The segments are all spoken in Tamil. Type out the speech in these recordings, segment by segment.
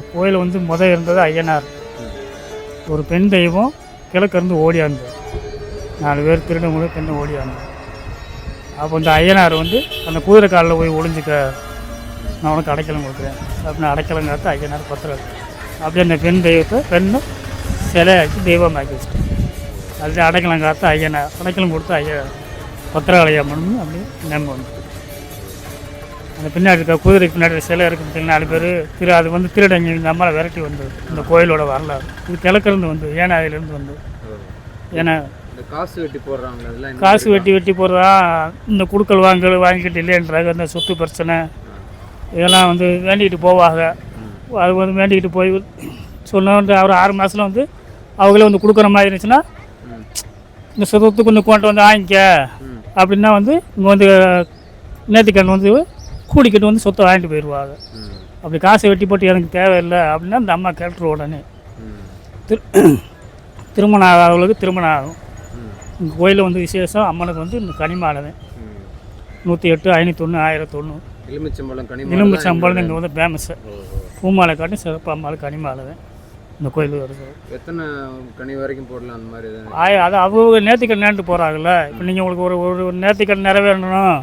இந்த கோயில் வந்து முத இருந்தது ஐயனார். ஒரு பெண் தெய்வம் கிழக்கிருந்து ஓடியாந்தது நாலு பேர் திருட முழு பெண்ணை ஓடியாந்தது அப்போ இந்த ஐயனார் வந்து அந்த குதிரை காலில் போய் ஒளிஞ்சிக்க நான் உனக்கு அடைக்கலம் கொடுக்குறேன். அப்படின்னு அடைக்கலம் காத்து ஐயனார் பத்திரம் அப்படியே அந்த பெண் தெய்வத்தை பெண்ணை சிலையாக்கி தெய்வமாக்கி வச்சிட்டேன் அது அடைக்கலம் காத்து ஐயனார் அடைக்கலம் கொடுத்து ஐயா பத்திரகாளியம்மன் அப்படியே நம்ப வந்து அந்த பின்னாடி இருக்க குதிரைக்கு பின்னாடி சிலை இருக்கு பார்த்தீங்கன்னா நாலு பேர் திரு அது வந்து திருடங்க இந்த அம்மாவை விரட்டி வந்தது இந்த கோயிலோட வரலாறு. இது கிழக்கிருந்து வந்து ஏனாதிலேருந்து வந்து. ஏன்னா காசு வெட்டி போடுறாங்க காசு வெட்டி வெட்டி போடுறதா இந்த குடுக்கல் வாங்கல் வாங்கிட்டு இல்லைன்றாங்க இந்த சொத்து பிரச்சனை. இதெல்லாம் வந்து வேண்டிக்கிட்டு போவாங்க. அது வந்து வேண்டிக்கிட்டு போய் சொன்ன வந்து அவர் ஆறு மாதத்தில் வந்து அவங்களே வந்து கொடுக்குற மாதிரி இருந்துச்சுன்னா. இந்த சொத்து கொஞ்சம் கொண்டு வந்து வாங்கிக்க. அப்படின்னா வந்து இங்கே வந்து நேர்த்திக்கண் வந்து கூடிக்கிட்டு வந்து சொத்தை வாங்கிட்டு போயிடுவாங்க. அப்படி காசை வெட்டி போட்டு எனக்கு தேவையில்லை அப்படின்னா இந்த அம்மா கேட்டுரு உடனே. திரு திருமணம் ஆகாதவங்களுக்கு திருமணம் ஆகும். இந்த கோயிலில் வந்து விசேஷம் அம்மனுக்கு வந்து இந்த கனிமாலை ம். நூற்றி எட்டு ஐநூற்றொன்று ஆயிரத்தொன்று எலுமிச்சம்பழம் கனிமரம் எலும்பு சம்பளம் இங்கே வந்து ஃபேமஸ்ஸு. பூமாலை காட்டி சிறப்பு அம்மாள் கனிமாலை தான் இந்த கோயில் வருது. எத்தனை கனி வரைக்கும் போடலாம் அந்த மாதிரி ஆய அது அவங்க நேர்த்திக்கடன் நேர்ந்து போகிறாங்கல்ல இப்போ நீங்கள் உங்களுக்கு ஒரு ஒரு நேர்த்திக்கடன் நிறைவேறணும்.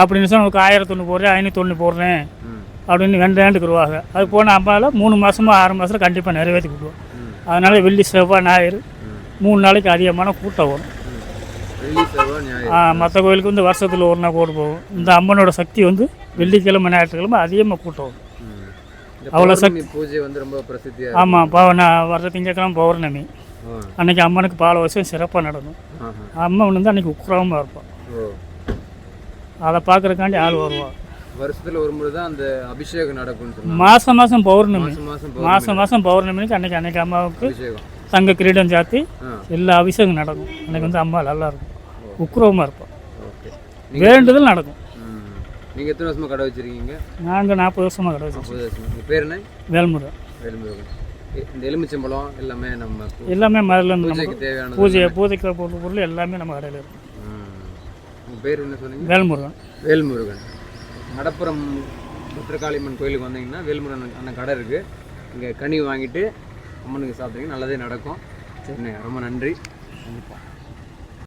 அப்படின்னு சொன்னால் உங்களுக்கு ஆயிரத்தொன்று போடுறேன் ஐநூற்றொன்று போடுறேன் ம். அப்படின்னு ரெண்டு வேண்டுக்குருவாங்க அது போன அம்மாவில் மூணு மாதமோ ஆறு மாதத்தில் கண்டிப்பாக நிறைவேற்றி கொடுவோம் ம். அதனால் வெள்ளி செவ்வாய் ஞாயிறு. மூணு நாளைக்கு அதிகமான கூட்டம் வரும். மற்ற கோயிலுக்கு வந்து வருஷத்தில் ஒரு நாள் கூட போகும் இந்த அம்மனோட சக்தி வந்து வெள்ளிக்கிழமை ஞாயிற்றுக்கிழமை அதிகமாக கூட்டம் வரும். அவ்வளோ பௌர்ணமி பூஜை வந்து ரொம்ப பிரசித்தியா ஆமாம் பவ வர்ற திங்கக்கிழமை பௌர்ணமி. அன்னைக்கு அம்மனுக்கு பால் வருஷம் சிறப்பாக நடக்கும். அம்மன் வந்து அன்னைக்கு உக்கிரமாக இருப்பான் அதை பார்க்குறக்காண்டி ஆள் வருவான் வருஷத்துல ஒரு முறை தான் அந்த அபிஷேகம் சொன்னாங்க. மாதம் மாதம் பௌர்ணமி. மாசம் மாசம் பௌர்ணமி. மாதம் மாதம் பௌர்ணமிக்கு அன்னைக்கு அன்னைக்கு அம்மாவுக்கு தங்க கிரீடம் சாத்தி எல்லா அபிஷேகம் நடக்கும். அன்னைக்கு வந்து அம்மா நல்லா இருக்கும். உக்கிரமாக இருப்பான் வேண்டுதல் நடக்கும். ம் நீங்க எத்தனை வருஷமா கடை வச்சிருக்கீங்க? நாங்கள் நாற்பது வருஷமாக கடை வச்சிருக்கோம். முப்பது வருஷம். உங்க பேர் என்ன? வேலுமுருகன். இ- இந்த எலுமிச்சம்பழம் எல்லாமே நம்ம பூ- எல்லாமே இருந்து பூஜைக்கு தேவையானது பூஜை பூஜைக்கு பொருள் பொருள் எல்லாமே நம்ம கடையில் இருக்கும் ம். உங்க பேர் என்ன சொன்னீங்க? வேல்முருகன். வேல்முருகன். நடப்புறம் புத்திரகாளியம்மன் கோயிலுக்கு வந்தீங்கன்னா வேல்முருகன் அண்ணன் கடை இருக்குது இங்கே கனி வாங்கிட்டு அம்மனுக்கு சாப்பிட்டீங்கன்னா நல்லதே நடக்கும். சரிண்ணே ரொம்ப நன்றி. கண்டிப்பாக